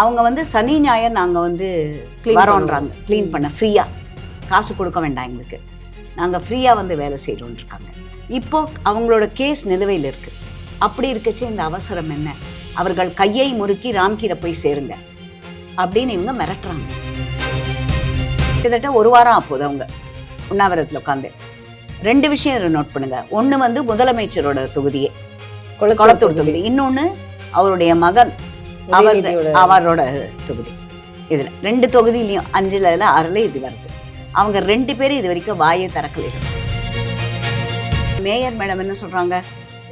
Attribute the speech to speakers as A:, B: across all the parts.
A: அவங்க வந்து சனி ஞாயிறு நாங்கள் வந்து வரோன்றாங்க. க்ளீன் பண்ண ஃப்ரீயாக காசு கொடுக்க வேண்டாம் எங்களுக்கு. நாங்கள் ஃப்ரீயாக வந்து வேலை செய்கிறோன்னு இருக்காங்க. இப்போ அவங்களோட கேஸ் நிலுவையில் இருக்கு. அப்படி இருக்கச்சே இந்த அவசரம் என்ன? அவர்கள் கையை முறுக்கி ராம்கீரை போய் சேருங்க. அப்படின்னு இவங்க மிரட்டுறாங்க. கிட்டத்தட்ட ஒரு வாரம் ஆப்போது அவங்க. உண்ணாவிரத்தில் உட்காந்து ரெண்டு விஷயம் நோட் பண்ணுங்க. ஒன்று வந்து முதலமைச்சரோட தொகுதியே. கொளத்தூர் தொகுதி. இன்னொன்று அவருடைய மகன் அவர் அவரோட தொகுதி. இதில் ரெண்டு தொகுதியிலையும் அஞ்சுல ஆறுல இது வருது. அவங்க ரெண்டு பேரும் இது வரைக்கும் வாயை திறக்கலை மேயர் மேடம் என்ன சொல்றாங்க?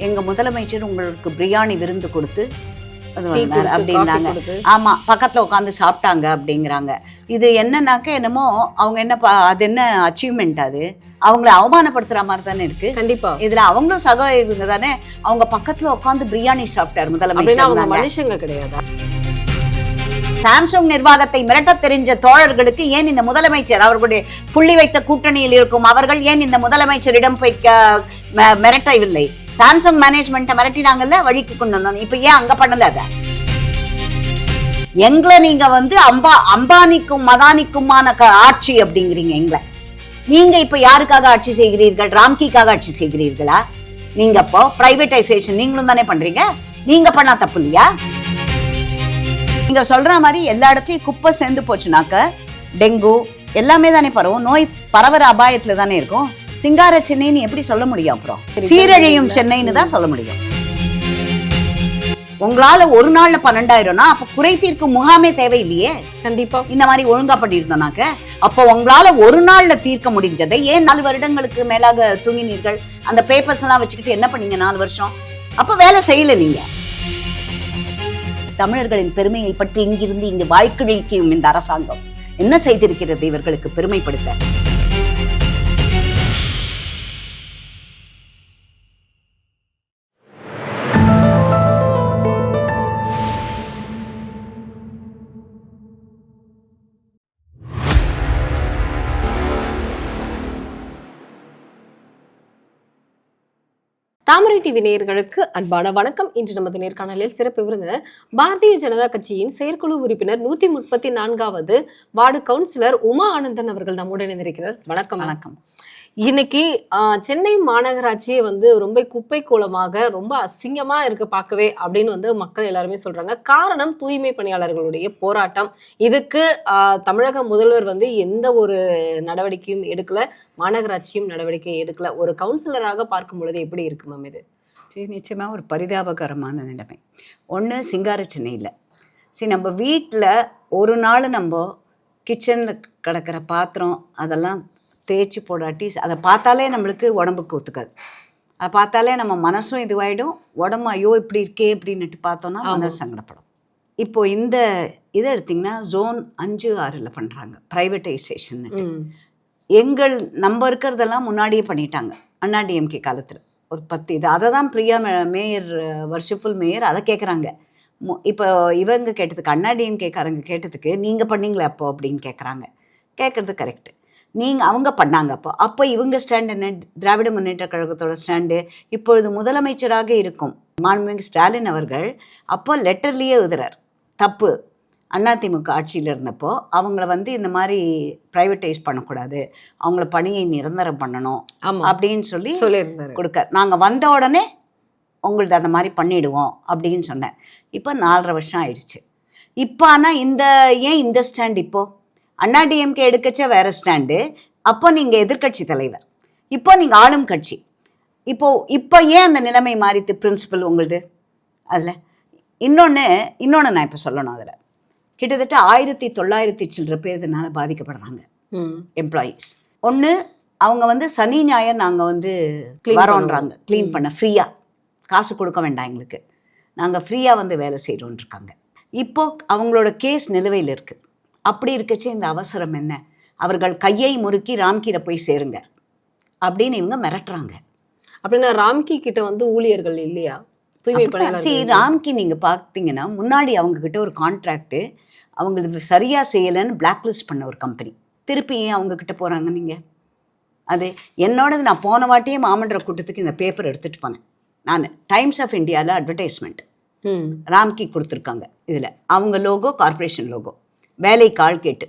A: எங்க முதலமைச்சர் உங்களுக்கு பிரியாணி விருந்து கொடுத்து அது வந்தார் அப்படின்னாங்க.
B: காஃபி கொடுத்து.
A: ஆமா பக்கத்துல உட்காந்து சாப்பிட்டாங்க அப்படிங்கிறாங்க. இது என்னன்னாக்க என்னமோ அவங்க என்ன அது என்ன அச்சீவ்மெண்ட் அது? அவங்கள அவமானப்படுத்துற மாதிரி தானே இருக்கு.
B: கண்டிப்பா.
A: இதுல அவங்களும் சக இவங்க தானே அவங்க பக்கத்துல உட்காந்து பிரியாணி சாப்பிட்டார் முதலமைச்சர்
B: மனுஷங்க கிடையாதா?
A: சாம்சங் நிர்வாகத்தை மிரட்டத் தெரிஞ்ச தோழர்களுக்கு ஏன் இந்த முதலமைச்சர் அவர்களுடைய புள்ளி வைத்த கூட்டணியில் இருக்கும் அவர்கள் ஏன் இந்த முதலமைச்சரிடம் போய் மிரட்டவில்லை? சாம்சங் மேனேஜ்மெண்ட்டை மிரட்டினாங்கல்ல வழிக்கு கொண்டு வந்தோம் இப்ப ஏன் அங்க பண்ணல அத? எங்களை நீங்க வந்து அம்பா அம்பானிக்கும் மதானிக்குமான ஆட்சி அப்படிங்கிறீங்க எங்களை. நீங்க இப்ப யாருக்காக ஆட்சி செய்கிறீர்கள்? ராம்கிக்காக ஆட்சி செய்கிறீர்களா? நீங்க அப்போ பிரைவேடைசேஷன் நீங்களும் தானே பண்றீங்க? நீங்க பண்ணா தப்பு இல்லையா? நீங்க சொல்ற மாதிரி எல்லா இடத்துலயும் குப்பை சேர்ந்து போச்சுனாக்க டெங்கு எல்லாமே தானே பரவும். நோய் பரவற அபாயத்துல தானே இருக்கும். சிங்கார சென்னைன்னு எப்படி சொல்ல முடியும் அப்புறம்?
B: சரி,
A: சீரழியும். சென்னைன்னு தான் சொல்ல முடியும். உங்களால ஒரு நாள்ல பன்னெண்டாயிரம்னா அப்ப குறை தீர்க்கும் முகாமே தேவையில்லையே.
B: கண்டிப்பா.
A: இந்த மாதிரி ஒழுங்கா பண்ணியிருந்தோம்னாக்க அப்போ உங்களால ஒரு நாள்ல தீர்க்க முடிஞ்சதை ஏன் நாலு வருடங்களுக்கு மேலாக தூங்கினீர்கள்? அந்த பேப்பர்ஸ் எல்லாம் வச்சுக்கிட்டு என்ன பண்ணீங்க நாலு வருஷம்? அப்ப வேலை செய்யல நீங்க. தமிழர்களின் பெருமையை பற்றி இங்கிருந்து இங்கு வாய்க்கிழிக்கும் இந்த அரசாங்கம். என்ன செய்திருக்கிறது இவர்களுக்கு பெருமைப்படுத்த?
B: தாமரை டிவி நேயர்களுக்கு அன்பான வணக்கம். இன்று நமது நேர்காணலில் சிறப்பு விருந்தினர் பாரதிய ஜனதா கட்சியின் செயற்குழு உறுப்பினர் நூத்தி முப்பத்தி நான்காவது வார்டு கவுன்சிலர் உமா ஆனந்தன் அவர்கள் நம்முடன் இணைந்திருக்கிறார். வணக்கம்.
A: வணக்கம்.
B: இன்னைக்கு சென்னை மாநகராட்சியே வந்து ரொம்ப குப்பை கூலமாக ரொம்ப அசிங்கமா இருக்க பார்க்கவே அப்படின்னு வந்து மக்கள் எல்லாருமே சொல்றாங்க. காரணம் தூய்மை பணியாளர்களுடைய போராட்டம். இதுக்கு தமிழக முதல்வர் வந்து எந்த ஒரு நடவடிக்கையும் எடுக்கல மாநகராட்சியும் நடவடிக்கை எடுக்கல. ஒரு கவுன்சிலராக பார்க்கும் பொழுது எப்படி இருக்கு மேம் இது?
A: சரி நிச்சயமா ஒரு பரிதாபகரமான நிலைமை. ஒன்று சிங்கார சென்னையில் சரி நம்ம வீட்டில் ஒரு நாள் நம்ம கிச்சனில் கிடக்கிற பாத்திரம் அதெல்லாம் தேய்ச்சி போடாட்டி அதை பார்த்தாலே நம்மளுக்கு உடம்புக்கு ஒத்துக்காது. அதை பார்த்தாலே நம்ம மனசும் இதுவாயிடும். உடம்பு ஐயோ இப்படி இருக்கே அப்படின்னுட்டு பார்த்தோன்னா மனசு சங்கடப்படும். இப்போ இந்த இதை எடுத்திங்கன்னா ஜோன் அஞ்சு ஆறில் பண்ணுறாங்க ப்ரைவேட்டைசேஷன். எங்கள் நம்ம இருக்கிறதெல்லாம் முன்னாடியே பண்ணிட்டாங்க. அண்ணா டிஎம்கே காலத்தில். ஒரு பத்து இது அதை தான் பிரியா மேயர் வர்ஷிஃபுல் மேயர் அதை கேட்குறாங்க இப்போ இவங்க கேட்டதுக்கு அண்ணா டிஎம்கேக்காரங்க கேட்டதுக்கு நீங்கள் பண்ணீங்களா அப்போ? அப்படின்னு கேட்குறாங்க கேட்குறது கரெக்டு நீங்கள் அவங்க பண்ணாங்க அப்போ. அப்போ இவங்க ஸ்டாண்ட் என்ன? திராவிட முன்னேற்ற கழகத்தோட ஸ்டாண்டு இப்பொழுது முதலமைச்சராக இருக்கும் மாண்புமிகு ஸ்டாலின் அவர்கள் அப்போ லெட்டர்லேயே எழுதுறார். தப்பு. அதிமுக ஆட்சியில் இருந்தப்போ அவங்கள வந்து இந்த மாதிரி ப்ரைவேட்டைஸ் பண்ணக்கூடாது. அவங்கள பணியை நிரந்தரம் பண்ணணும் அப்படின்னு சொல்லி கொடுக்க நாங்கள் வந்த உடனே உங்களது அந்த மாதிரி பண்ணிடுவோம் அப்படின்னு சொன்னேன். இப்போ நாலரை வருஷம் ஆயிடுச்சு. இப்போ ஆனால் இந்த ஏன் இந்த ஸ்டாண்ட் இப்போ? அண்ணா டிஎம்கே எடுக்கச்ச வேற ஸ்டாண்டு அப்போ நீங்கள் எதிர்க்கட்சி தலைவர். இப்போ நீங்கள் ஆளும் கட்சி. இப்போ இப்போ ஏன் அந்த நிலைமை மாறித்து பிரின்சிபல் உங்களுது? அதில் இன்னொன்று இன்னொன்று நான் இப்போ சொல்லணும் அதில். கிட்டத்தட்ட ஆயிரத்தி தொள்ளாயிரத்தி சில்லற பேர் இதனால் பாதிக்கப்படுறாங்க. எம்ப்ளாயீஸ் ஒன்று அவங்க வந்து சனி ஞாயிறு நாங்கள் வந்து வரோன்றாங்க. க்ளீன் பண்ண ஃப்ரீயாக காசு கொடுக்க வேண்டாம் எங்களுக்கு. நாங்கள் ஃப்ரீயாக வந்து வேலை செய்கிறோன்னு இருக்காங்க இப்போ அவங்களோட கேஸ் நிலுவையில் இருக்குது அப்படி இருக்கச்சே இந்த அவசரம் என்ன? அவர்கள் கையை முறுக்கி ராம்கீரை போய் சேருங்க. அப்படின்னு இவங்க மிரட்டுறாங்க.
B: அப்படின்னா ராம்கி கிட்ட வந்து ஊழியர்கள் இல்லையா? தூய்மை
A: சி
B: பணியாளர்கள்
A: ராம்கி நீங்கள் பார்த்தீங்கன்னா முன்னாடி அவங்க கிட்ட ஒரு கான்ட்ராக்ட்டு அவங்களுக்கு சரியாக செய்யலைன்னு பிளாக் லிஸ்ட் பண்ண ஒரு கம்பெனி திருப்பி ஏன் அவங்க கிட்ட போகிறாங்க நீங்கள் அது என்னோடது நான் போன வாட்டியே மாமன்ற கூட்டத்துக்கு இந்த பேப்பர் எடுத்துகிட்டு போனேன். நான் டைம்ஸ் ஆஃப் இந்தியாவில் அட்வர்டைஸ்மெண்ட் ராம்கி கொடுத்துருக்காங்க இதில். அவங்க லோகோ கார்ப்பரேஷன் லோகோ வேலைக்கு ஆள் கேட்டு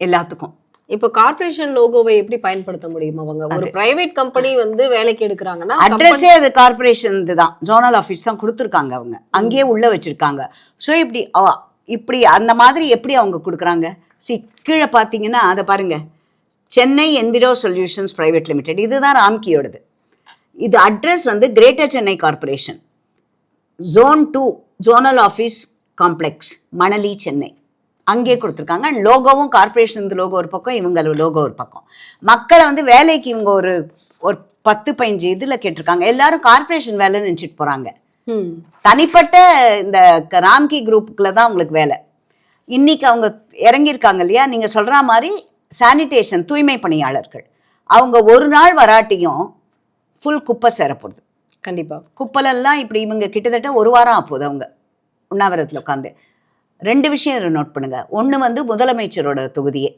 A: எல்லாத்துக்கும்.
B: இப்போ கார்ப்பரேஷன் லோகோவை எப்படி பயன்படுத்த முடியும் அவங்க? ஒரு பிரைவேட் கம்பெனி வந்து வேலைக்கு எடுக்கிறாங்கன்னா
A: அட்ரஸே அது கார்ப்பரேஷன் இதுதான். ஜோனல் ஆஃபீஸ் தான் கொடுத்துருக்காங்க அவங்க. அங்கேயே உள்ள வச்சிருக்காங்க. ஸோ இப்படி இப்படி அந்த மாதிரி எப்படி அவங்க கொடுக்குறாங்க? சி கீழே பார்த்தீங்கன்னா அதை பாருங்க. Chennai enviro solutions private limited இதுதான் ராம்கியோடது. இது அட்ரஸ் வந்து greater Chennai corporation zone two zonal office complex Manali Chennai அங்கேயே கொடுத்துருக்காங்க. அண்ட் லோகோவும் கார்ப்பரேஷன் லோகோ ஒரு பக்கம் இவங்க லோகோ ஒரு பக்கம். மக்களை வந்து வேலைக்கு இவங்க ஒரு ஒரு பத்து பதினஞ்சு இதில் கேட்டிருக்காங்க. எல்லாரும் கார்ப்பரேஷன் வேலைன்னு நினச்சிட்டு போகிறாங்க
B: ம்.
A: தனிப்பட்ட இந்த க- ராம்கி குரூப்புக்குள்ள தான் உங்களுக்கு வேலை. இன்னைக்கு அவங்க இறங்கியிருக்காங்க இல்லையா? நீங்கள் சொல்கிற மாதிரி சானிடேஷன் தூய்மை பணியாளர்கள். அவங்க ஒரு நாள் வராட்டியும் ஃபுல் குப்பை சேரப்போகுது.
B: கண்டிப்பா.
A: குப்பலெல்லாம் இப்படி இவங்க கிட்டத்தட்ட ஒரு வாரம் ஆகுது அவங்க. உண்ணாவிரத்தில் உட்காந்து. ரெண்டு விஷயம் நோட் பண்ணுங்க. ஒன்று வந்து முதலமைச்சரோட தொகுதியே.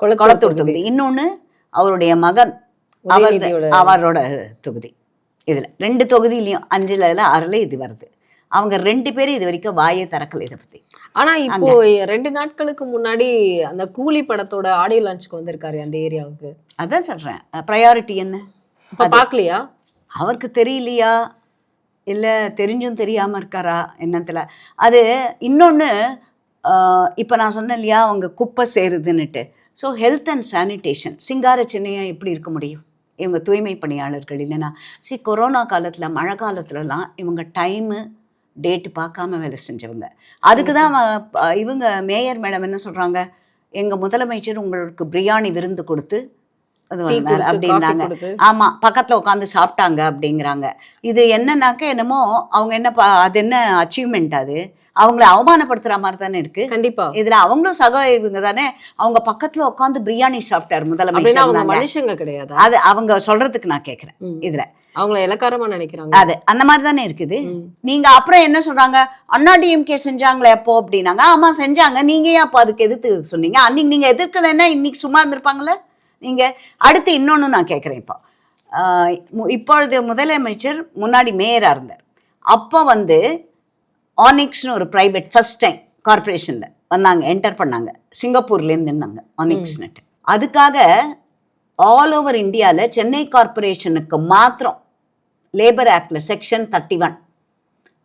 B: கொளத்தூர்
A: தொகுதி. இன்னொன்று அவருடைய மகன் அவர் அவரோட தொகுதி. இதில் ரெண்டு தொகுதியிலையும் அஞ்சுல ஆறுல இது வருது. அவங்க ரெண்டு பேரும் இது வரைக்கும் வாயே திறக்கல இதை பற்றி
B: ஆனா இப்போ ரெண்டு நாட்களுக்கு முன்னாடி அந்த கூலி படத்தோட ஆடியோ லான்ச்சுக்கு வந்திருக்காரு அந்த ஏரியாவுக்கு.
A: அதான் சொல்கிறேன் ப்ரையாரிட்டி என்ன?
B: இப்ப பாக்கலையா?
A: அவருக்கு தெரியலையா? இல்லை தெரிஞ்சும் தெரியாமல் இருக்காரா என்னத்தில்? அது இன்னொன்று இப்போ நான் சொன்னேன் இல்லையா அவங்க குப்பை சேருதுன்னுட்டு. So health and sanitation Singara சென்னையாக எப்படி இருக்க முடியும்? இவங்க தூய்மை பணியாளர்கள் இல்லைன்னா. சரி கொரோனா காலத்தில் மழை காலத்துலலாம் இவங்க டைமு டேட்டு பார்க்காம வேலை செஞ்சவங்க. அதுக்கு தான் இவங்க மேயர் மேடம் என்ன சொல்கிறாங்க எங்கள் முதலமைச்சர் உங்களுக்கு பிரியாணி விருந்து கொடுத்து அப்படின்னாங்க. ஆமா பக்கத்துல உட்காந்து சாப்பிட்டாங்க அப்படிங்கிறாங்க. இது என்னன்னாக்க என்னமோ அவங்க என்ன அது என்ன அச்சீவ்மெண்ட் அது? அவங்கள அவமானப்படுத்துற மாதிரி தானே இருக்கு?
B: கண்டிப்பா.
A: இதுல அவங்களும் சக இவங்க தானே அவங்க பக்கத்துல உட்காந்து பிரியாணி சாப்பிட்டாரு முதலமைச்சர்
B: மனுஷங்க கிடையாதா?
A: அது அவங்க சொல்றதுக்கு நான் கேக்குறேன். இதுல.
B: அவங்கள இலக்காரமா நினைக்கிறாங்க.
A: அது அந்த மாதிரி தானே இருக்குது. நீங்க அப்புறம் என்ன சொல்றாங்க? அண்ணா டிஎம்கே செஞ்சாங்களே அப்போ அப்படின்னாங்க. ஆமா செஞ்சாங்க. நீங்க ஏன் அப்போ அதுக்கு எதிர்த்து சொன்னீங்க? அன்னைக்கு நீங்க எதிர்க்கலைன்னா இன்னைக்கு சும்மா இருந்திருப்பாங்களே நீங்க அடுத்து இன்னொன்னு நான் கேட்குறேன் இப்போ. இப்பொழுது முதலமைச்சர் முன்னாடி மேயரா இருந்தார். அப்போ வந்து ஆனிக்ஸ்னு ஒரு ப்ரைவேட் ஃபர்ஸ்ட் டைம் கார்ப்பரேஷனில் வந்தாங்க என்டர் பண்ணாங்க. சிங்கப்பூர்லேருந்து ஆனிக்ஸ் ஆனிக்ஸ்னுட்டு அதுக்காக ஆல் ஓவர் இந்தியாவில் சென்னை கார்ப்பரேஷனுக்கு மாத்திரம் லேபர் ஆக்டில் செக்ஷன் தேர்ட்டி ஒன்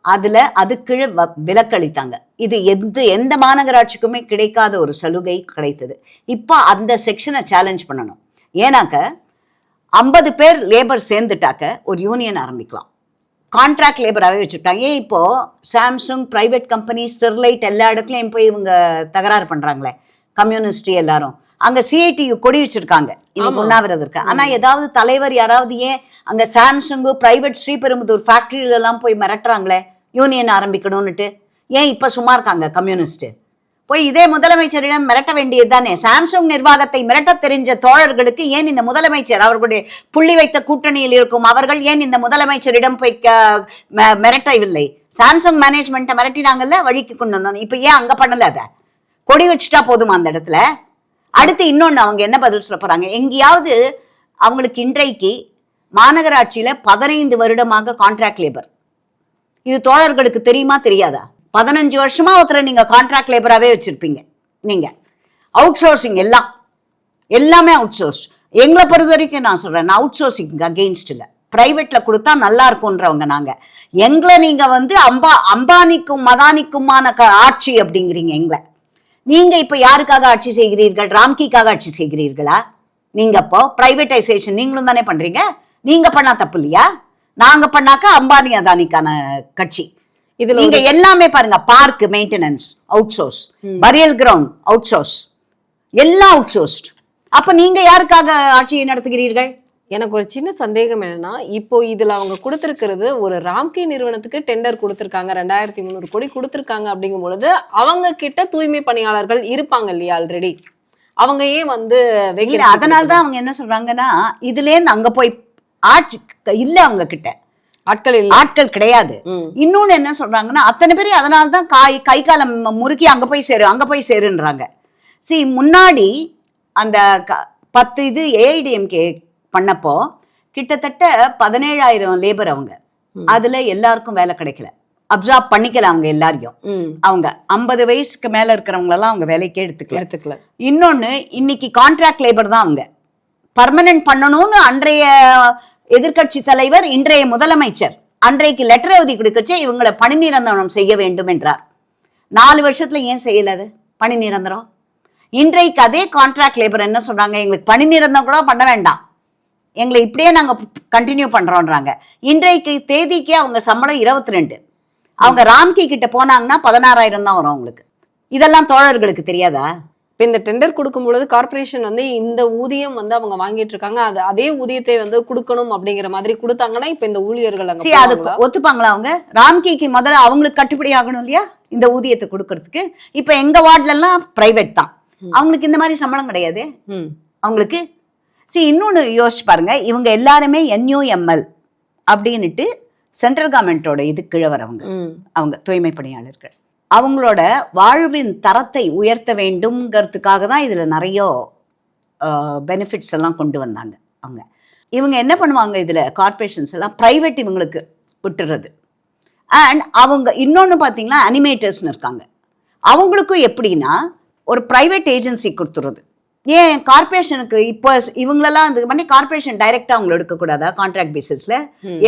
A: அதில் அது கீழே வ- விலக்களித்தாங்க இது எந்த எந்த மாநகராட்சிக்குமே கிடைக்காத ஒரு சலுகை கிடைத்தது. இப்போ அந்த செக்ஷனை சேலஞ்ச் பண்ணணும். ஏன்னாக்க ஐம்பது பேர் லேபர் சேர்ந்துட்டாக்க ஒரு யூனியன் ஆரம்பிக்கலாம். கான்ட்ராக்ட் லேபராகவே வச்சுருக்காங்க ஏன் இப்போ சாம்சங் பிரைவேட் கம்பெனி ஸ்டெர்லைட் எல்லா இடத்துலையும் போய் இவங்க தகராறு பண்ணுறாங்களே கம்யூனிஸ்ட் எல்லாரும். அங்கே சிஐடியு கொடி வச்சிருக்காங்க. இன்னைக்கு உண்ணாவிரதம் இருக்கு. ஆனால் ஏதாவது தலைவர் யாராவது ஏன் அங்கே சாம்சங்கு பிரைவேட் ஸ்ரீபெரும்புதூர் ஃபேக்ட்ரியில எல்லாம் போய் மிரட்டுறாங்களே? யூனியன் ஆரம்பிக்கணும்னுட்டு. ஏன் இப்போ சும்மா இருக்காங்க கம்யூனிஸ்ட் போய் இதே முதலமைச்சரிடம் மிரட்ட வேண்டியது தானே சாம்சங் நிர்வாகத்தை மிரட்ட தெரிஞ்ச தோழர்களுக்கு ஏன் இந்த முதலமைச்சர் அவர்களுடைய புள்ளி வைத்த கூட்டணியில் இருக்கும் அவர்கள் ஏன் இந்த முதலமைச்சரிடம் போய் க- ம- மிரட்டவில்லை? சாம்சங் மேனேஜ்மெண்ட்டை மிரட்டினாங்கல்ல வழிக்கு கொண்டு வந்தோம். இப்போ ஏன் அங்கே பண்ணல அதை? கொடி வச்சுட்டா போதுமா அந்த இடத்துல? அடுத்து இன்னொன்று அவங்க என்ன பதில் சொல்ல போறாங்க? எங்கேயாவது அவங்களுக்கு இன்றைக்கு மாநகராட்சியில பதினைந்து வருடமாக கான்ட்ராக்ட் லேபர் இது தோழர்களுக்கு தெரியுமா தெரியாதா? பதினஞ்சு வருஷமா ஒருத்தரை நீங்க கான்ட்ராக்ட் லேபராகவே வச்சிருப்பீங்க. நீங்க. அவுட் சோர்சிங் எல்லாம். எல்லாமே அவுட் சோர்ஸ்ட் எங்களை பொறுத்த வரைக்கும் நான் சொல்றேன் அவுட் சோர்சிங் அகெயின்ஸ்ட் இல்லை. கொடுத்தா நல்லா இருக்கும்ன்றவங்க நாங்க. எங்களை நீங்க வந்து அம்பா அம்பானிக்கும் மதானிக்குமான க- ஆட்சி அப்படிங்கிறீங்க எங்களை. நீங்க இப்ப யாருக்காக ஆட்சி செய்கிறீர்கள்? ராம்கிக்காக ஆட்சி செய்கிறீர்களா? நீங்க இப்போ பிரைவேட்டைசேஷன் நீங்களும் தானே பண்றீங்க? நீங்க பண்ணா தப்பு இல்லையா? நாங்க பண்ணாக்க அம்பானி அதானிக்கான கட்சி.
B: இதுல
A: நீங்க எல்லாமே பாருங்க park maintenance outsource burial ground outsource எல்லாம் அவுட் சோர்ஸ்ட் அப்ப நீங்க யாருக்காக ஆட்சியை நடத்துகிறீர்கள்?
B: எனக்கு ஒரு சின்ன சந்தேகம் என்னன்னா இப்போ இதுல அவங்க கொடுத்திருக்கிறது ஒரு ராம்கி நிறுவனத்துக்கு டெண்டர் கொடுத்திருக்காங்க ரெண்டாயிரத்தி முந்நூறு கோடி கொடுத்திருக்காங்க அப்படிங்கும் பொழுது அவங்க கிட்ட தூய்மை பணியாளர்கள் இருப்பாங்க இல்லையா ஆல்ரெடி அவங்க ஏன் வந்து
A: அதனால தான் அவங்க என்ன சொல்றாங்கன்னா இதுல இருந்து அங்க போய் ஆட்சி இல்ல அவங்க கிட்ட.
B: ஆட்கள்
A: ஆட்கள் கிடையாது. இன்னொன்னு என்ன சொல்றாங்கன்னா அத்தனை பேர் அதனால தான் காய் கை காலம் முறுக்கி அங்க போய் சேரு அங்க போய் சேருன்றாங்க. சரி முன்னாடி அந்த க- பத்து இது ஏஐடிஎம்கே பண்ணப்போ கிட்டத்தட்ட பதினேழாயிரம் லேபர் அவங்க. அதுல எல்லாருக்கும் வேலை கிடைக்கல. அப்சார்ப் பண்ணிக்கல அவங்க எல்லாரையும். அவங்க ஐம்பது வயசுக்கு மேல இருக்கிறவங்களெல்லாம் அவங்க வேலைக்கே எடுத்துக்கல.
B: எடுத்துக்கல.
A: இன்னொன்னு இன்னைக்கு கான்ட்ராக்ட் லேபர் தான் அவங்க. பர்மனன்ட் பண்ணணும்னு அன்றைய எதிர்க்கட்சி தலைவர் இன்றைய முதலமைச்சர். அன்றைக்கு லெட்டர் எழுதி கொடுக்கச்சு இவங்களை பணி நிரந்தரம் செய்ய வேண்டும் என்றார். நாலு வருஷத்துல ஏன் செய்யல அது? பணி நிரந்தரம். இன்றைக்கு அதே கான்ட்ராக்ட் லேபர் என்ன சொல்றாங்க? எங்களுக்கு பணி நிரந்தரம் கூட பண்ண வேண்டாம். எங்களை இப்படியே நாங்க கண்டினியூ பண்றோம்ன்றாங்க. இன்றைக்கு தேதிக்கு அவங்க சம்பளம் இருபத்தி ரெண்டு அவங்க ராம்கி கிட்ட போனாங்கன்னா பதினாறாயிரம் தான் வரும் அவங்களுக்கு. இதெல்லாம் தோழர்களுக்கு தெரியாதா?
B: இப்ப இந்த டெண்டர் கொடுக்கும் பொழுது கார்ப்பரேஷன் வந்து இந்த ஊதியம் வந்து அவங்க வாங்கிட்டு இருக்காங்க அது அதே ஊதியத்தை வந்து கொடுக்கணும் அப்படிங்கிற மாதிரி கொடுத்தாங்கன்னா இப்ப இந்த ஊழியர்கள் அங்க போவாங்களா?
A: ஒத்துப்பாங்களா அவங்க? ராம்கிக்கு முதல்ல அவங்களுக்கு கட்டுப்படி ஆகணும் இல்லையா? இந்த ஊதியத்தை கொடுக்கறதுக்கு. இப்ப எங்க வார்டுல எல்லாம் பிரைவேட் தான் அவங்களுக்கு இந்த மாதிரி சம்பளம் கிடையாது. அவங்களுக்கு சரி இன்னொன்னு யோசிச்சு பாருங்க. இவங்க எல்லாருமே என்யூஎம்எல் அப்படின்னுட்டு சென்ட்ரல் கவர்மெண்ட்டோட இது கீழே வரவங்க.
B: ம்.
A: அவங்க தூய்மை பணியாளர்கள். அவங்களோட வாழ்வின் தரத்தை உயர்த்த வேண்டும்ங்கிறதுக்காக தான் இதில் நிறைய பெனிஃபிட்ஸ் எல்லாம் கொண்டு வந்தாங்க அவங்க. இவங்க என்ன பண்ணுவாங்க இதில் கார்ப்பரேஷன்ஸ் எல்லாம் ப்ரைவேட் இவங்களுக்கு விட்டுறது. அண்ட் அவங்க இன்னொன்று பார்த்தீங்கன்னா அனிமேட்டர்ஸ்னு இருக்காங்க. அவங்களுக்கும் எப்படின்னா ஒரு ப்ரைவேட் ஏஜென்சி கொடுத்துறது. ஏன்? கார்ப்பரேஷனுக்கு இப்போ இவங்களெல்லாம் இது பண்ணி கார்ப்பரேஷன் டைரெக்டாக அவங்கள எடுக்கக்கூடாதா? கான்ட்ராக்ட் பேசிஸில்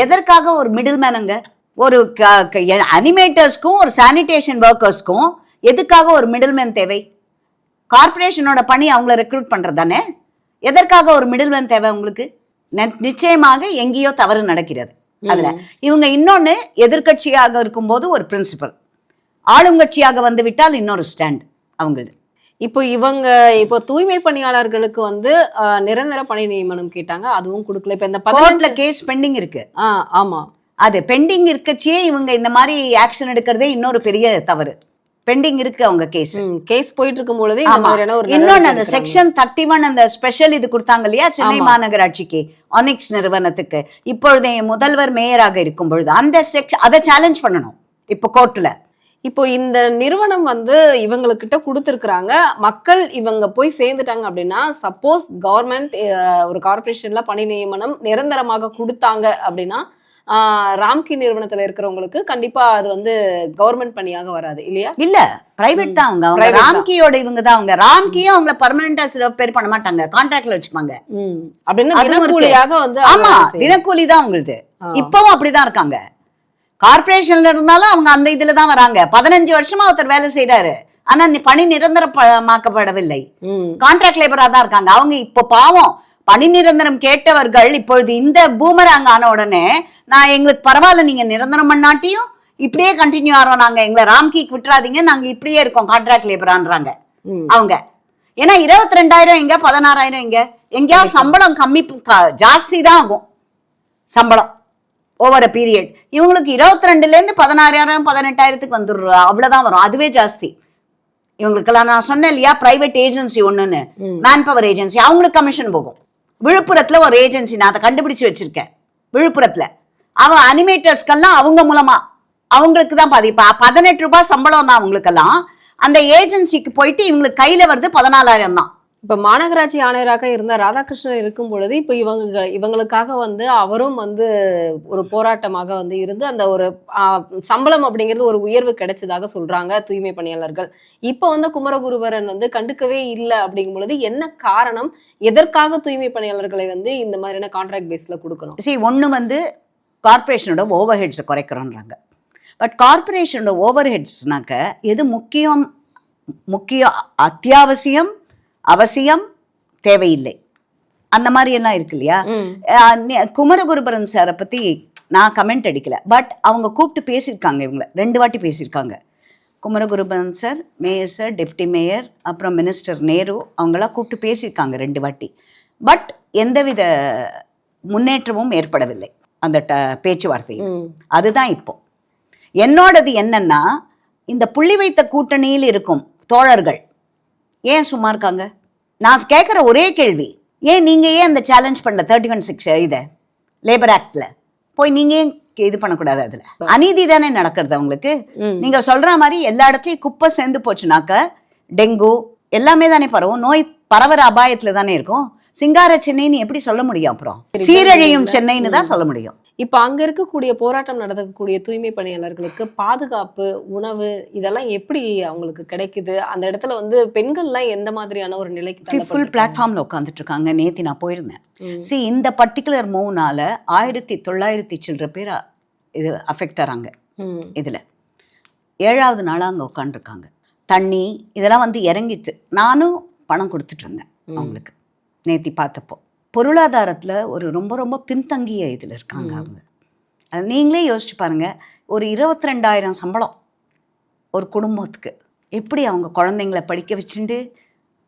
A: எதற்காக ஒரு மிடில் மேனுங்க ஒரு அனிமேட்டர்ஸ்க்கும் ஒரு சானிடேஷன் ஒர்க்கர்ஸ்க்கும் எதுக்காக ஒரு மிடில் மேன் தேவை? கார்ப்பரேஷனோட பணி அவங்கள ரெக்ரூட் பண்றது தானே? எதற்காக ஒரு மிடில் மேன் தேவை உங்களுக்கு? நிச்சயமாக எங்கேயோ தவறு நடக்கிறது. அதுல இவங்க இன்னொன்னு எதிர்க்கட்சியாக இருக்கும்போது ஒரு பிரின்சிபல் ஆளுங்கட்சியாக வந்து விட்டால் இன்னொரு ஸ்டாண்ட் அவங்களது.
B: இப்போ இவங்க இப்போ தூய்மை பணியாளர்களுக்கு வந்து நிரந்தர பணி நியமனம் கேட்டாங்க அதுவும் கொடுக்கல. இப்ப இந்த
A: கோர்ட்ல கேஸ் பெண்டிங் இருக்கு.
B: ஆ ஆமா.
A: அது பெண்டிங் இருக்கச்சே இவங்க இந்த மாதிரி ஆக்ஷன் எடுக்கிறதே இன்னொரு பெரிய தவறு. பெண்டிங் இருக்கு அவங்க கேஸ்
B: கேஸ் போயிட்டு இருக்கும் பொழுதே இந்த
A: ஆமா.
B: மாதிரியான ஒரு
A: இன்னொன்னு அந்த. செக்ஷன் தேர்ட்டி ஒன் அந்த ஸ்பெஷல் இது கொடுத்தாங்க இல்லையா? சென்னை. மாநகராட்சிக்கு ஒனிக்ஸ் நிறுவனத்துக்கு. இப்பொழுதைய முதல்வர் மேயராக இருக்கும் பொழுது அந்த செக்ஷன் அதை சேலஞ்ச் பண்ணணும். இப்போ கோர்ட்ல
B: இப்போ இந்த நிறுவனம் வந்து இவங்களுக்கிட்ட கொடுத்துருக்குறாங்க. மக்கள் இவங்க போய் சேர்ந்துட்டாங்க அப்படின்னா சப்போஸ் கவர்மெண்ட் ஒரு கார்ப்பரேஷன்ல பணி நியமனம் நிரந்தரமாக கொடுத்தாங்க அப்படின்னா ராம்கி நிறுவனத்துல இருக்கிறவங்களுக்கு கண்டிப்பா அது வந்து கவர்மெண்ட் பணியாக வராது இல்லையா?
A: இல்ல பிரைவேட் தான் அவங்க. அவங்க. ராம்கியோட இவங்க தான் அவங்க. ராம்கியும் அவங்கள பர்மனண்டா சில பேர் பண்ண மாட்டாங்க. கான்ட்ராக்ட்ல வச்சுப்பாங்க.
B: அப்படின்னு. தினக்கூலியாக வந்து
A: ஆமா. தினக்கூலி தான் அவங்களுது.
B: ஆ.
A: இப்பவும் அப்படிதான் இருக்காங்க. கார்ப்பரேஷன்ல இருந்தாலும் அவங்க அந்த இதுல தான் வராங்க. பதினஞ்சு வருஷமா ஒருத்தர் வேலை செய்யறாரு ஆனா பணி நிரந்தரமாக்கப்படவில்லை. கான்ட்ராக்ட் லேபரா தான் இருக்காங்க. அவங்க இப்போ பாவம். பணி நிரந்தரம் கேட்டவர்கள் இப்பொழுது இந்த பூமராங்க ஆன உடனே நான் எங்களுக்கு பரவாயில்ல நீங்க நிரந்தரம் பண்ணாட்டியும் இப்படியே கண்டினியூ ஆகிறோம் நாங்க எங்களை ராம்கிக்கு விட்டுறாதீங்க. நாங்க இப்படியே இருக்கோம். கான்ட்ராக்ட் லேபரான்றாங்க. அவங்க. ஏன்னா இருபத்தி ரெண்டாயிரம் எங்க? பதினாறாயிரம் எங்க? எங்கேயாவது சம்பளம் கம்மி ஜாஸ்தி தான் ஆகும். சம்பளம். ஓவர் அ பீரியட் இவங்களுக்கு இருபத்தி ரெண்டுலேருந்து பதினாறாயிரம் பதினெட்டாயிரத்துக்கு வந்துடுற அவ்வளோதான் வரும். அதுவே ஜாஸ்தி. இவங்களுக்கெல்லாம் நான் சொன்னேன் இல்லையா? பிரைவேட் ஏஜென்சி ஒன்றுன்னு மேன் பவர் ஏஜென்சி அவங்களுக்கு கமிஷன் போகும். விழுப்புரத்தில் ஒரு ஏஜென்சி நான் அதை கண்டுபிடிச்சு வச்சுருக்கேன். விழுப்புரத்தில். அவன் அனிமேட்டர்ஸ்க்கெல்லாம் அவங்க மூலமாக அவங்களுக்கு தான் பாதி பதினெட்டு ரூபாய் சம்பளம் தான் அவங்களுக்கெல்லாம். அந்த ஏஜென்சிக்கு போயிட்டு இவங்களுக்கு கையில் வருது பதினாலாயிரம் தான்.
B: இப்ப மாநகராட்சி ஆணையராக இருந்த ராதாகிருஷ்ணன் இருக்கும் பொழுது இப்ப இவங்க இவங்களுக்காக வந்து அவரும் வந்து ஒரு போராட்டமாக வந்து இருந்து அந்த ஒரு சம்பளம் அப்படிங்கிறது ஒரு உயர்வு கிடைச்சதாக சொல்றாங்க தூய்மை பணியாளர்கள். இப்ப வந்து குமரகுருவரன் வந்து கண்டுக்கவே இல்லை அப்படிங்கும் பொழுது என்ன காரணம்? எதற்காக தூய்மை பணியாளர்களை வந்து இந்த மாதிரியான கான்ட்ராக்ட் பேஸ்ல கொடுக்கணும்?
A: சரி ஒன்று வந்து கார்ப்பரேஷனோட ஓவர் ஹெட்ஸை குறைக்கிறோன்றாங்க. பட் கார்ப்பரேஷனோட ஓவர் ஹெட்ஸ்னாக்க எது முக்கியம் முக்கியம் அத்தியாவசியம்? அவசியம் தேவையில்லை. அந்த மாதிரி எல்லாம் இருக்கு இல்லையா? குமரகுருபரன் சாரை பற்றி நான் கமெண்ட் அடிக்கல. பட் அவங்க கூப்பிட்டு பேசியிருக்காங்க இவங்கள. ரெண்டு வாட்டி பேசியிருக்காங்க. Kumaraguruparan sir mayor sir deputy mayor அப்புறம் மினிஸ்டர் நேரு அவங்களாம் கூப்பிட்டு பேசியிருக்காங்க ரெண்டு வாட்டி. பட் எந்தவித முன்னேற்றமும் ஏற்படவில்லை அந்த ட பேச்சுவார்த்தையில். அதுதான் இப்போ. என்னோடது என்னன்னா இந்த புள்ளி வைத்த கூட்டணியில் இருக்கும் தோழர்கள் ஏன் சும்மா இருக்காங்க? நான் கேட்குற ஒரே கேள்வி ஏன் நீங்க ஏன் அந்த சேலஞ்ச் பண்ணல தேர்ட்டி ஒன் சிக்ஸ் இதை லேபர் ஆக்ட்ல போய் நீங்க ஏன் இது பண்ணக்கூடாது அதுல? அநீதி தானே நடக்கிறது அவங்களுக்கு.
B: ம்.
A: நீங்க சொல்ற மாதிரி எல்லா இடத்துலயும் குப்பை சேர்ந்து போச்சுனாக்க டெங்கு எல்லாமே தானே பரவும். நோய் பரவற அபாயத்துல தானே இருக்கும். சிங்கார சென்னைன்னு எப்படி சொல்ல முடியும் அப்புறம்? சீரழியும் சென்னைன்னு தான் சொல்ல முடியும்.
B: இப்ப அங்க இருக்கக்கூடிய போராட்டம் நடக்கக்கூடிய தூய்மை பணியாளர்களுக்கு பாதுகாப்பு உணவு இதெல்லாம் எப்படி அவங்களுக்கு கிடைக்குது? அந்த இடத்துல வந்து பெண்கள்லாம் எந்த மாதிரியான ஒரு நிலைக்கு
A: ஃபுல்? பிளாட்ஃபார்மில் உட்காந்துட்டு இருக்காங்க நேத்தி நான் போயிருந்தேன். see இந்த பர்டிகுலர் மூவ்னால ஆயிரத்தி தொள்ளாயிரத்தி சில்லற பேர் இது அஃபெக்ட் ஆகிறாங்க. இதில். ஏழாவது நாளாக அங்கே உட்காந்துருக்காங்க தண்ணி இதெல்லாம் வந்து இறங்கிட்டு நானும் பணம் கொடுத்துட்டு இருந்தேன் அவங்களுக்கு. நேத்தி பார்த்தப்போ. பொருளாதாரத்தில் ஒரு ரொம்ப ரொம்ப பின்தங்கிய இதில் இருக்காங்க அவங்க. அது நீங்களே யோசிச்சு பாருங்க. ஒரு இருபத்தி ரெண்டாயிரம் சம்பளம் ஒரு குடும்பத்துக்கு. எப்படி அவங்க குழந்தைங்கள படிக்க வச்சுட்டு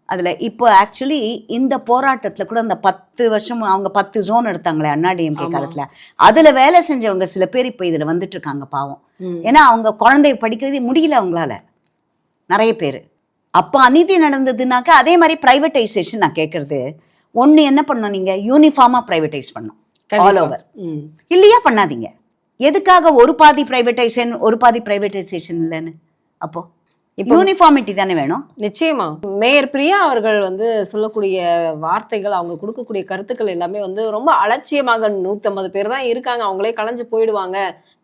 A: அதில் இப்போ ஆக்சுவலி இந்த போராட்டத்தில் கூட அந்த பத்து வருஷம் அவங்க பத்து ஜோன் எடுத்தாங்களே அண்ணாடிஎம்கே. காலத்தில். அதில் வேலை செஞ்சவங்க சில பேர் இப்போ இதில் வந்துட்டு இருக்காங்க பாவம். ஏன்னா அவங்க குழந்தைய படிக்கவே முடியல அவங்களால. நிறைய பேர். அப்போ அநீதி நடந்ததுனாக்கா அதே மாதிரி ப்ரைவேட்டைசேஷன் நான் கேட்குறது ஒன்று என்ன பண்ணணும் நீங்கள் யூனிஃபார்மாக ப்ரைவேட்டைஸ் பண்ணணும் ஆல். ஓவர். இல்லையா? பண்ணாதீங்க. எதுக்காக ஒரு பாதி ப்ரைவேட்டைசேஷன் ஒரு பாதி ப்ரைவேட்டைசேஷன் இல்லைன்னு? அப்போ?
B: இப்போ
A: யூனிஃபார்மிட்டி தானே வேணும்?
B: நிச்சயமா. மேயர் பிரியா அவர்கள் வந்து சொல்லக்கூடிய வார்த்தைகள் அவங்க கொடுக்கக்கூடிய கருத்துக்கள் எல்லாமே வந்து ரொம்ப அலட்சியமாக நூத்தம்பது பேர் தான் இருக்காங்க. அவங்களே கலைஞ்சு போயிடுவாங்க.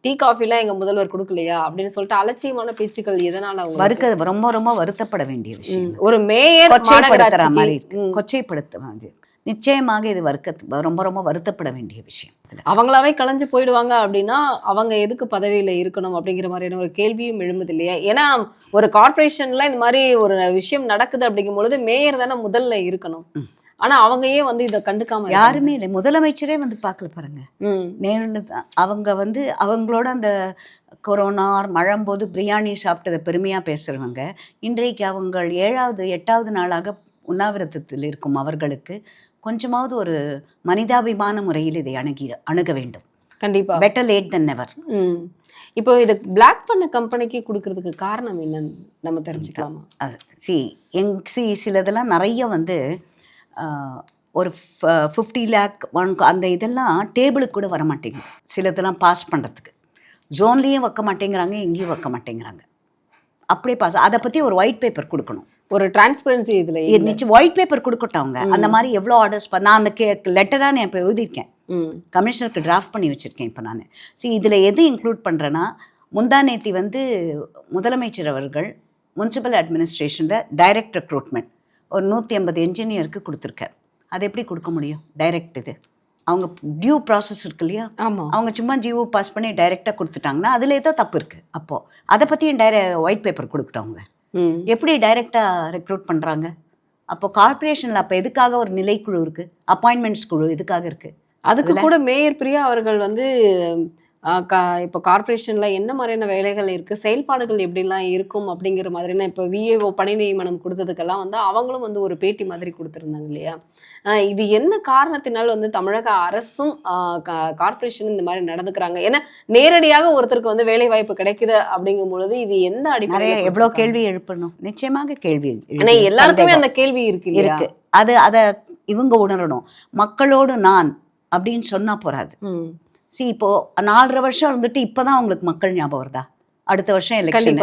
B: டீ காஃபிலாம் எங்க முதல்வர் கொடுக்கலையா? அப்படின்னு சொல்லிட்டு அலட்சியமான பேச்சுக்கள் எதனால அவங்க
A: வறுக்க ரொம்ப ரொம்ப வருத்தப்பட வேண்டிய விஷயம்
B: ஒரு மேயர்
A: கொச்சைப்படுத்துற மாதிரி கொச்சைப்படுத்த மாதிரி நிச்சயமாக இது வறுக்க ரொம்ப ரொம்ப வருத்தப்பட வேண்டிய விஷயம்.
B: அவங்களாவே கலைஞ்சு போயிடுவாங்க அப்படின்னா அவங்க எதுக்கு பதவியில இருக்கணும் அப்படிங்கிற மாதிரியான ஒரு கேள்வியும் எழும்புது இல்லையா? ஏன்னா ஒரு கார்ப்பரேஷன்ல இந்த மாதிரி ஒரு விஷயம் நடக்குது அப்படிங்கும் பொழுது மேயர் தானே முதல்ல இருக்கணும். ஆனா அவங்க ஏன் வந்து இதை கண்டுக்காம?
A: யாருமே இல்லை. முதலமைச்சரே வந்து பார்க்கல பாருங்க. நேரில் தான் அவங்க வந்து அவங்களோட அந்த கொரோனா மழம்போது பிரியாணி சாப்பிட்டதை பெருமையாக பேசுகிறவங்க இன்றைக்கு அவங்க ஏழாவது எட்டாவது நாளாக உண்ணாவிரதத்தில் இருக்கும் அவர்களுக்கு கொஞ்சமாவது ஒரு மனிதாபிமான முறையில் இதை அணுகி அணுக வேண்டும்.
B: கண்டிப்பா.
A: பெட்டர் லேட் தென் நெவர்
B: இப்போ இதை பிளாக் பண்ண கம்பெனிக்கு கொடுக்கறதுக்கு காரணம் என்னன்னு நம்ம தெரிஞ்சுக்கலாமா?
A: அது சி எங் சி சிலதெல்லாம் நிறைய வந்து ஒரு ஃபிஃப்டி லேக் ஒன் அந்த இதெல்லாம் டேபிளுக்கு கூட வர மாட்டேங்குது சிலதெல்லாம் பாஸ் பண்ணுறதுக்கு ஜோன்லேயும் வைக்க மாட்டேங்கிறாங்க எங்கேயும் வைக்க மாட்டேங்கிறாங்க. அப்படியே பாஸ் அதை பற்றி ஒரு ஒயிட் பேப்பர் கொடுக்கணும்.
B: ஒரு டிரான்ஸ்பரன்சி இதுல
A: இது நிச்சயம் ஒயிட் பேப்பர் கொடுக்கட்டும் அவங்க. அந்த மாதிரி எவ்வளோ ஆர்டர்ஸ் நான் அந்த கே லெட்டராக நான் இப்போ எழுதியிருக்கேன். கமிஷனருக்கு டிராஃப்ட் பண்ணி வச்சுருக்கேன் இப்போ நான். சரி இதில் எது இன்க்ளூட் பண்ணுறேன்னா முந்தா நேத்தி வந்து முதலமைச்சர் அவர்கள் முனிசிபல் அட்மினிஸ்ட்ரேஷனில் டைரக்ட் ரெக்ரூட்மெண்ட் ஒரு நூற்றி ஐம்பது என்ஜினியருக்கு கொடுத்துருக்கார். அது எப்படி கொடுக்க முடியும்? டைரக்ட் இது. அவங்க டியூ ப்ராசஸ் இருக்கு இல்லையா?
B: ஆமா.
A: அவங்க சும்மா ஜிஓ பாஸ் பண்ணி டைரெக்டாக கொடுத்துட்டாங்கன்னா அதில் ஏதோ தப்பு இருக்குது அப்போது அதை பற்றியும் டைர ஒயிட் பேப்பர் கொடுக்கட்டும் அவங்க. எப்படி டைரெக்டாக ரெக்ரூட் பண்ணுறாங்க அப்போ கார்ப்பரேஷனில் அப்போ எதுக்காக ஒரு நிலைக்குழு இருக்குது அப்பாயின்மெண்ட்ஸ் குழு எதுக்காக இருக்குது
B: அதுக்கு கூட மேயர் பிரியா அவர்கள் வந்து இப்போ கார்ப்பரேஷன்ல என்ன மாதிரியான வேலைகள் இருக்கு? செயல்பாடுகள் எப்படிலாம் இருக்கும்? அப்படிங்கிற மாதிரியான இப்போ விஏஓ பணி நியமனம் கொடுத்ததுக்கெல்லாம் வந்து அவங்களும் வந்து ஒரு பேட்டி மாதிரி கொடுத்துருந்தாங்க இல்லையா? இது என்ன காரணத்தினால் வந்து தமிழக அரசும் ஆ, கா- கார்ப்பரேஷனும் இந்த மாதிரி நடந்துக்கிறாங்க? ஏன்னா நேரடியாக ஒருத்தருக்கு வந்து வேலை வாய்ப்பு கிடைக்குது அப்படிங்கும் பொழுது இது எந்த அடிப்படையில்
A: எவ்வளோ கேள்வி எழுப்பணும். நிச்சயமாக கேள்வி
B: ஏன்னா எல்லாருக்குமே அந்த கேள்வி இருக்கு
A: இருக்கு. அது அதை இவங்க உணரணும். மக்களோடு நான் அப்படின்னு சொன்னா போறாது. சி இப்போ நாலரை வருஷம் இருந்துட்டு இப்பதான் உங்களுக்கு மக்கள் ஞாபகம் வருதா? அடுத்த வருஷம் எலெக்ஷன்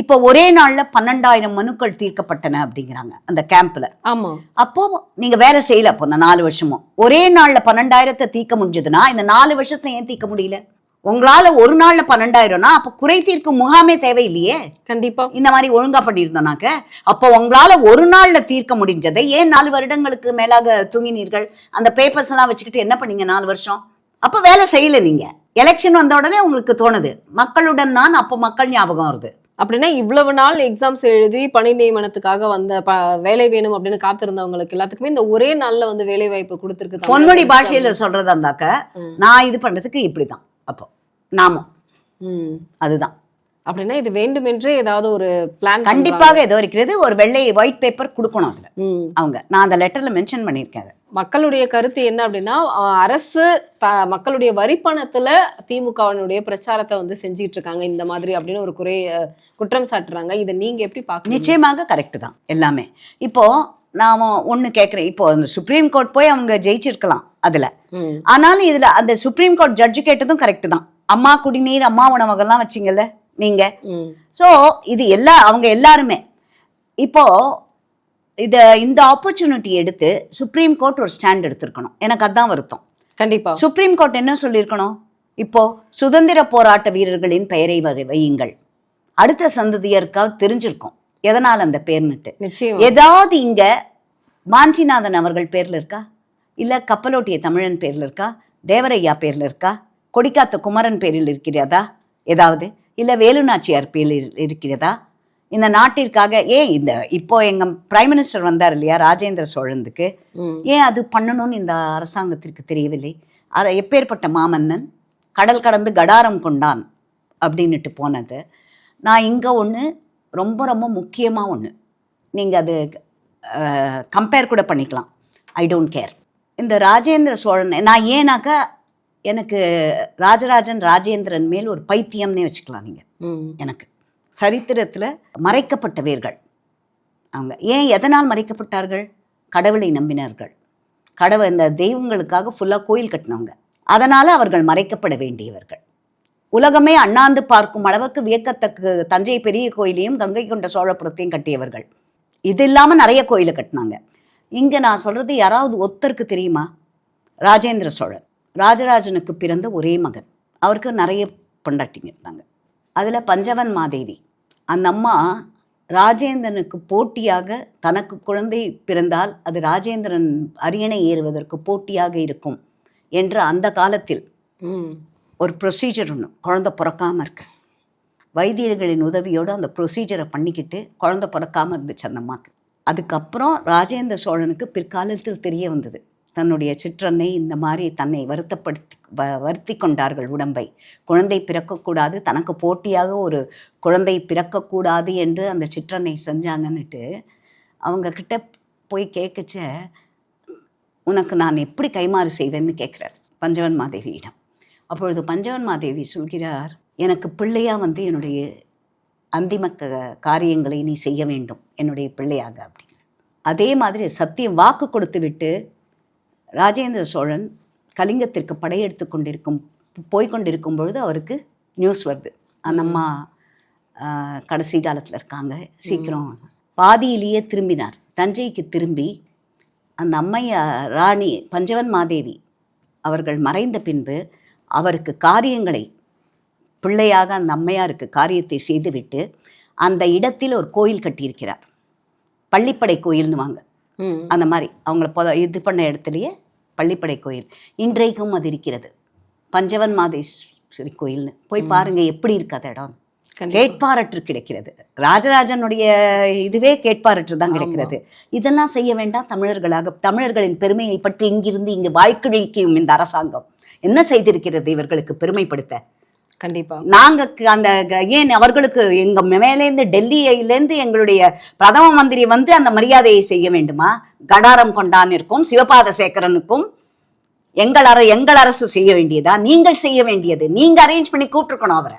A: இப்போ ஒரே நாள்ல பன்னெண்டாயிரம் மனுக்கள் தீர்க்கப்பட்டன அப்படிங்கிறாங்க அந்த கேம்ப்ல
B: ஆமா.
A: அப்போ நீங்க வேற செய்யல அப்போ இந்த நாலு வருஷமும். ஒரே நாள்ல பன்னெண்டாயிரத்தை தீர்க்க முடிஞ்சதுன்னா இந்த நாலு வருஷத்துல ஏன் தீர்க்க முடியல? உங்களால ஒரு நாள்ல பன்னெண்டாயிரம்னா அப்போ குறை தீர்க்கும் முகாமே தேவையில்லையே.
B: கண்டிப்பா.
A: இந்த மாதிரி ஒழுங்கா பண்ணியிருந்தோம்னாக்க அப்போ உங்களால ஒரு நாள்ல தீர்க்க முடிஞ்சதை ஏன் நாலு வருடங்களுக்கு மேலாக தூங்கினீர்கள்? அந்த பேப்பர்ஸ் எல்லாம் வச்சுக்கிட்டு என்ன பண்ணீங்க நாலு வருஷம்? அப்போ வேலை செய்யல நீங்க எலெக்ஷன் வந்த உடனே உங்களுக்கு தோணுது மக்களுடன் நான் அப்போ மக்கள் ஞாபகம் வருது
B: அப்படின்னா இவ்வளவு நாள் எக்ஸாம்ஸ் எழுதி பணி நியமனத்துக்காக வந்த ப- வேலை வேணும் அப்படின்னு காத்திருந்தவங்களுக்கு எல்லாத்துக்குமே இந்த ஒரே நாள்ல வந்து வேலை வாய்ப்பு கொடுத்துருக்கு அரசு.
A: பாஷையில சொல்றதா இருந்தாக்க. நான் இது பண்றதுக்கு இப்படிதான் அப்போ நாமும். அதுதான்
B: அப்படின்னா இது வேண்டுமென்றே ஏதாவது ஒரு பிளான்
A: கண்டிப்பாக ஏதோ இருக்கிறது ஒரு வெள்ளை ஒயிட் பேப்பர் கொடுக்கணும் அதுல. அவங்க. நான் அந்த லெட்டர்ல மென்ஷன் பண்ணியிருக்கேன்.
B: மக்களுடைய கருத்து என்ன அப்படின்னா அரசு த மக்களுடைய வரிப்பணத்துல திமுகவினுடைய பிரச்சாரத்தை வந்து செஞ்சிட்டு இருக்காங்க இந்த மாதிரி அப்படின்னு ஒரு குறை குற்றம் சாட்டுறாங்க. இதை நீங்க எப்படி பாக்குறீங்க
A: நிச்சயமாக கரெக்ட் தான் எல்லாமே. இப்போ நான் ஒன்று கேட்குறேன். இப்போ அந்த சுப்ரீம் கோர்ட் போய் அவங்க ஜெயிச்சிருக்கலாம் அதில். ஆனாலும் இதில் அந்த சுப்ரீம் கோர்ட் ஜட்ஜு கேட்டதும் கரெக்ட் தான். அம்மா குடிநீர் அம்மா உணவகம்லாம் வச்சிங்கல்ல? நீங்கள்
B: ம்.
A: ஸோ இது எல்லா அவங்க எல்லாருமே. இப்போ இதை இந்த ஆப்பர்ச்சுனிட்டி எடுத்து சுப்ரீம் கோர்ட் ஒரு ஸ்டாண்ட் எடுத்திருக்கணும். எனக்கு அதான் வருத்தம்.
B: கண்டிப்பா.
A: சுப்ரீம் கோர்ட் என்ன சொல்லியிருக்கணும்? இப்போ சுதந்திர போராட்ட வீரர்களின் பெயரை வையுங்கள். அடுத்த சந்ததியருக்காக தெரிஞ்சிருக்கும். எதனால் அந்த பேர்னுட்டு. ஏதாவது இங்க மாஞ்சிநாதன் அவர்கள் பேர்ல இருக்கா? இல்ல கப்பலோட்டிய தமிழன் பேர்ல இருக்கா? தேவரையா பேர்ல இருக்கா? கொடிக்காத்த குமரன் பேரில் இருக்கிறதா ஏதாவது? இல்ல வேலுநாச்சியார் பேரில் இருக்கிறதா? இந்த நாட்டிற்காக ஏன் இந்த இப்போ எங்க பிரைம் மினிஸ்டர் வந்தார் இல்லையா ராஜேந்திர சோழனுக்கு. ஏன் அது பண்ணணும்னு இந்த அரசாங்கத்திற்கு தெரியவில்லை? அத எப்பேற்பட்ட மாமன்னன் கடல் கடந்து கடாரம் கொண்டான் அப்படின்னுட்டு போனது. நான் இங்கே ஒன்று ரொம்ப ரொம்ப முக்கியமாக ஒன்று நீங்கள் அது கம்பேர் கூட பண்ணிக்கலாம். ஐ டோன்ட் கேர் இந்த ராஜேந்திர சோழன் நான் ஏனாக்கா எனக்கு ராஜராஜன் ராஜேந்திரன் மேல் ஒரு பைத்தியம்னே வச்சுக்கலாம் நீங்கள். எனக்கு. சரித்திரத்தில் மறைக்கப்பட்ட வேர்கள். அவங்க ஏன் எதனால் மறைக்கப்பட்டார்கள்? கடவுளை நம்பினார்கள். கடவுள் இந்த தெய்வங்களுக்காக ஃபுல்லாக கோயில் கட்டினவங்க. அதனால் அவர்கள் மறைக்கப்பட வேண்டியவர்கள். உலகமே அண்ணாந்து பார்க்கும் அளவுக்கு வியக்கத்தக்க தஞ்சை பெரிய கோயிலையும் கங்கை கொண்ட சோழபுரத்தையும் கட்டியவர்கள். இது இல்லாமல் நிறைய கோயிலை கட்டினாங்க. இங்கே நான் சொல்கிறது யாராவது ஒத்தருக்கு தெரியுமா? ராஜேந்திர சோழன். ராஜராஜனுக்கு பிறந்த ஒரே மகன். அவருக்கு நிறைய பொண்டாட்டிங்க இருந்தாங்க. அதில் பஞ்சவன் மாதேவி. அந்த அம்மா ராஜேந்திரனுக்கு போட்டியாக தனக்கு குழந்தை பிறந்தால் அது ராஜேந்திரன் அரியணை ஏறுவதற்கு போட்டியாக இருக்கும் என்று அந்த காலத்தில். ஒரு ப்ரொசீஜர் ஒன்று குழந்தை பிறக்காம இருக்க. வைத்தியர்களின் உதவியோடு அந்த ப்ரொசீஜரை பண்ணிக்கிட்டு குழந்தை பிறக்காம இருந்துச்சு அந்த அம்மாக்கு. அதுக்கப்புறம் ராஜேந்திர சோழனுக்கு பிற்காலத்தில் தெரிய வந்தது. தன்னுடைய சிற்றன்னை இந்த மாதிரி தன்னை வருத்தப்படுத்தி வ வருத்தி கொண்டார்கள் உடம்பை. குழந்தை பிறக்கக்கூடாது தனக்கு போட்டியாக ஒரு குழந்தை பிறக்கக்கூடாது என்று அந்த சிற்றன்னை செஞ்சாங்கன்னுட்டு அவங்க கிட்ட போய் கேட்கச்ச உனக்கு நான் எப்படி கைமாறு செய்வேன்னு கேட்குறார் பஞ்சவன் மாதேவியிடம். அப்பொழுது பஞ்சவன் மாதேவி சொல்கிறார் எனக்கு பிள்ளையாக வந்து என்னுடைய அந்திம க காரியங்களை நீ செய்ய வேண்டும் என்னுடைய பிள்ளையாக அப்படின்னு அதே மாதிரி சத்தியம் வாக்கு கொடுத்து விட்டு ராஜேந்திர சோழன் கலிங்கத்திற்கு படையெடுத்து கொண்டிருக்கும் போய் கொண்டிருக்கும் பொழுது அவருக்கு நியூஸ் வருது. அந்த அம்மா கடைசி காலத்தில் இருக்காங்க. சீக்கிரம் பாதியிலேயே திரும்பினார். தஞ்சைக்கு திரும்பி அந்த அம்மையா ராணி பஞ்சவன் மாதேவி அவர்கள் மறைந்த பின்பு அவருக்கு காரியங்களை பிள்ளையாக அந்த அம்மையாருக்கு காரியத்தை செய்துவிட்டு அந்த இடத்தில் ஒரு கோயில் கட்டியிருக்கிறார். பள்ளிப்படை கோயில்னு வாங்க. அந்த மாதிரி அவங்கள பொத இது பண்ண இடத்துலையே பள்ளிப்படை கோயில். இன்றைக்கும் அது இருக்கிறது. பஞ்சவன் மாதேஸ்வரி கோயில்னு. போய் பாருங்க எப்படி இருக்கு அந்த இடம். கேட்பாரற்று கிடைக்கிறது. ராஜராஜனுடைய இதுவே கேட்பாரற்று தான் கிடைக்கிறது. இதெல்லாம் செய்ய வேண்டாம் தமிழர்களாக தமிழர்களின் பெருமையை பற்றி இங்கிருந்து இங்கு வாய்க்கிழிக்கும் இந்த அரசாங்கம். என்ன செய்திருக்கிறது இவர்களுக்கு பெருமைப்படுத்த?
B: கண்டிப்பா.
A: நாங்க அந்த ஏன் அவர்களுக்கு எங்க மேலேருந்து டெல்லியிலேருந்து எங்களுடைய பிரதம மந்திரி வந்து அந்த மரியாதையை செய்ய வேண்டுமா? கடாரம் கொண்டானிற்கும் சிவபாத சேகரனுக்கும் எங்கள் அர எங்கள் அரசு செய்ய வேண்டியதா? நீங்கள் செய்ய வேண்டியது. நீங்க அரேஞ்ச் பண்ணி கூப்பிட்டுருக்கணும் அவரை.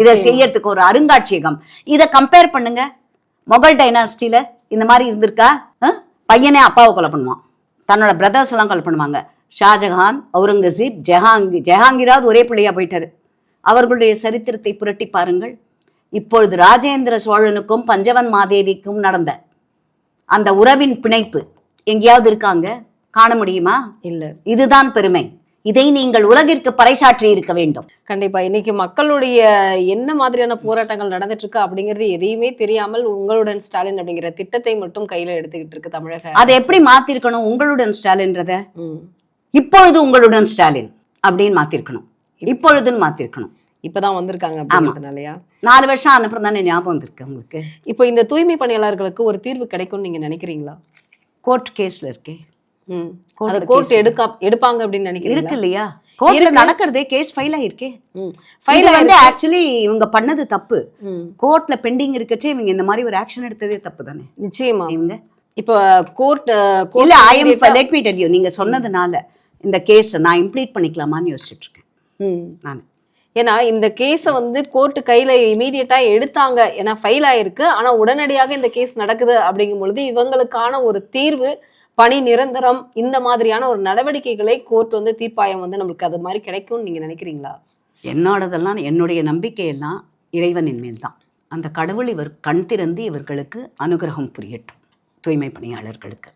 A: இதை செய்யறதுக்கு ஒரு அருங்காட்சியகம். இதை கம்பேர் பண்ணுங்க. மொகல் டைனாஸ்டில இந்த மாதிரி இருந்திருக்கா? பையனே அப்பாவை கொலை பண்ணுவான். தன்னோட பிரதர்ஸ் எல்லாம் கொலை பண்ணுவாங்க. ஷாஜஹான் அவுரங்கசீப் ஜஹாங்கீர் ஜஹாங்கீராவது ஒரே பிள்ளையா போயிட்டாரு. அவர்களுடைய சரித்திரத்தை புரட்டி பாருங்கள். இப்பொழுது ராஜேந்திர சோழனுக்கும் பஞ்சவன் மாதேவிக்கும் நடந்த அந்த உறவின் பிணைப்பு எங்கேயாவது இருக்காங்க காண முடியுமா?
B: இல்ல.
A: இதுதான் பெருமை. இதை நீங்கள் உலகிற்கு பறைசாற்றி இருக்க வேண்டும்.
B: கண்டிப்பா. இன்னைக்கு மக்களுடைய என்ன மாதிரியான போராட்டங்கள் நடந்துட்டு இருக்கு அப்படிங்கிறது எதையுமே தெரியாமல் உங்களுடன் ஸ்டாலின் அப்படிங்கிற திட்டத்தை மட்டும் கையில எடுத்துக்கிட்டு இருக்கு தமிழக
A: அதை எப்படி மாத்திருக்கணும்? உங்களுடன் ஸ்டாலின்றத. இப்பொழுது உங்களுடன் ஸ்டாலின் அப்படின்னு மாத்திருக்கணும். இப்பொழுதுன்னு மாத்திருக்கணும்.
B: இப்பதான் வந்திருக்காங்க அப்படிங்கிறதுனாலயா
A: நாலு வருஷம் அனுப்புறம் தானே ஞாபகம் வந்திருக்கு உங்களுக்கு?
B: இப்போ இந்த தூய்மை பணியாளர்களுக்கு ஒரு தீர்வு கிடைக்கும்னு நீங்க நினைக்கிறீங்களா?
A: கோர்ட் கேஸ்ல இருக்கே.
B: அதை கோர்ட் எடுக்க எடுப்பாங்க அப்படின்னு நினைக்கிறீங்களா?
A: இருக்கு இல்லையா? கோர்ட்ல நடக்கிறதே கேஸ் ஃபைல் ஆயிருக்கே.
B: ஃபைல்
A: வந்து ஆக்சுவலி இவங்க பண்ணது தப்பு. கோர்ட்ல பெண்டிங் இருக்கச்சே இவங்க இந்த மாதிரி ஒரு ஆக்ஷன் எடுத்ததே தப்பு தானே?
B: நிச்சயமா.
A: இவங்க?
B: இப்போ கோர்ட்
A: இல்ல I am let me tell you நீங்க சொன்னதுனால இந்த கேஸ் நான் இம்ப்ளீட் பண்ணிக்கலாமான்னு யோசிச்சுட்டு இருக்கேன். நான்.
B: ஏன்னா இந்த கேஸை வந்து கோர்ட் கையில இமீடியட்டா எடுத்தாங்க. ஏன்னா ஃபைல் ஆயிருக்கு. ஆனா உடனடியாக இந்த கேஸ் நடக்குது அப்படிங்கும் பொழுது இவங்களுக்கான ஒரு தீர்வு பணி நிரந்தரம் இந்த மாதிரியான ஒரு நடவடிக்கைகளை கோர்ட் வந்து தீர்ப்பாயம் வந்து நம்மளுக்கு அது மாதிரி கிடைக்கும்னு நீங்க நினைக்கிறீங்களா?
A: என்னோடதெல்லாம் என்னுடைய நம்பிக்கையெல்லாம் இறைவனின் மேல் தான் அந்த கடவுள் இவர் கண் திறந்து இவர்களுக்கு அனுகிரகம் புரியட்டும். தூய்மை பணியாளர்களுக்கு.